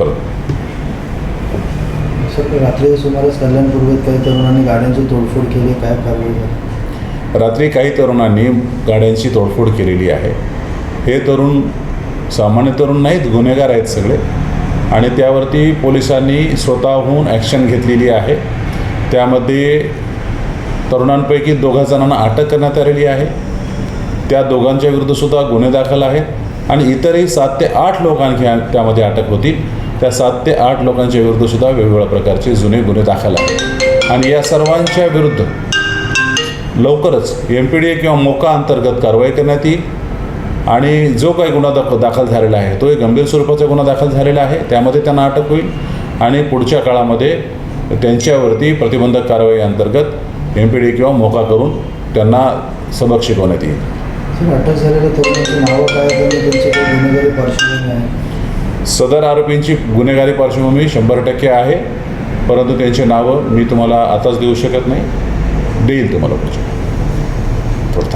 परत. सर रात्री सुमारास कल्याणपूर्वेत काही तरुणांनी गाड्यांची तोडफोड केली काय कारवाई? रात्री काही तरुणांनी गाड्यांची तोडफोड केलेली आहे. हे तरुण सामान्य तरुण नाहीत गुन्हेगार आहेत सगळे. आणि त्यावरती पोलिसांनी स्वतःहून ॲक्शन घेतलेली आहे. त्यामध्ये तरुणांपैकी दोघा जणांना अटक करण्यात आलेली आहे. त्या दोघांच्या विरुद्धसुद्धा गुन्हे दाखल आहेत. आणि इतरही सात ते आठ लोक आणखी त्यामध्ये अटक होती त्या सात ते आठ लोकांच्या विरुद्धसुद्धा वेगवेगळ्या प्रकारचे जुने गुन्हे दाखल आहेत. आणि या सर्वांच्या विरुद्ध लवकरच एम पी डी ए किंवा मोका अंतर्गत कारवाई करण्यात येईल. आणि जो काही गुन्हा दाख दाखल झालेला आहे तो एक गंभीर स्वरूपाचा गुन्हा दाखल झालेला आहे. त्यामध्ये त्यांना अटक होईल. आणि पुढच्या काळामध्ये त्यांच्यावरती प्रतिबंधक कारवाई अंतर्गत एम पी डी किंवा मोका करून त्यांना सबक शिकवण्यात येईल. पार्श्वभूमी आहे सदर आरोपींची गुन्हेगारी पार्श्वभूमी शंभर टक्के आहे परंतु त्यांची नावं मी तुम्हाला आताच देऊ शकत नाही. देईल तुम्हाला पुढच्या. थोडं थांब.